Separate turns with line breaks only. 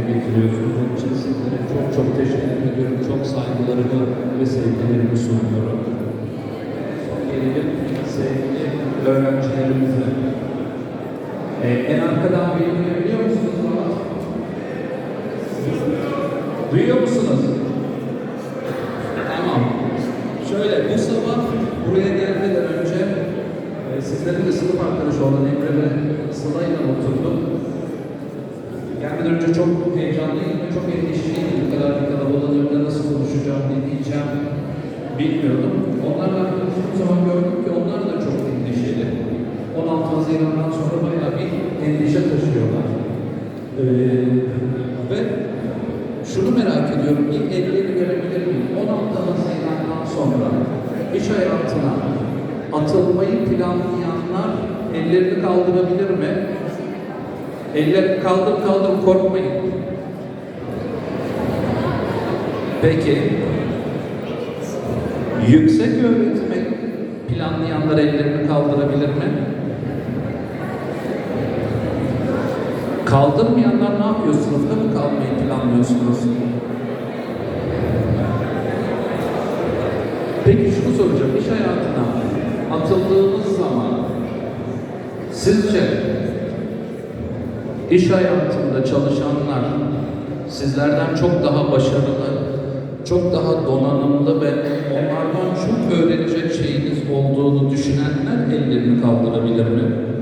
getiriyorsunuz. Onun için sizlere çok çok teşekkür ediyorum. Çok saygılarımı ve sevgilerimi sunuyorum. Son gelelim sevgili öğrencilerimize. Ee, en arkadan beni duyabiliyor musunuz? Duyuyor musunuz? Tamam. Şöyle bu sabah buraya gelmeden önce e, sizlerin de sınıf arkadaşı olan Emre ve Sıla ile oturdum. Gelmeden önce çok heyecanlıydım ve çok endişeliydim. Bu kadar bir kalabalığın önünde nasıl konuşacağım, ne diyeceğim bilmiyordum. Onlarla konuştuğum zaman gördüm ki onlar da çok endişeli. 16 Haziran'dan sonra bayağı bir endişe taşıyorlar. Ee, ve şunu merak ediyorum, bir elleri görebilir miyim? 16 Haziran'dan sonra iş hayatına atılmayı planlayanlar ellerini kaldırabilir mi? Eller kaldır kaldır korkmayın. Peki. Yüksek öğretimi planlayanlar ellerini kaldırabilir mi? Kaldırmayanlar ne yapıyor? Sınıfta mı kalmayı planlıyorsunuz? Peki şunu soracağım. İş hayatına atıldığınız zaman sizce İş hayatında çalışanlar sizlerden çok daha başarılı, çok daha donanımlı ve onlardan çok öğrenecek şeyiniz olduğunu düşünenler ellerini kaldırabilir mi?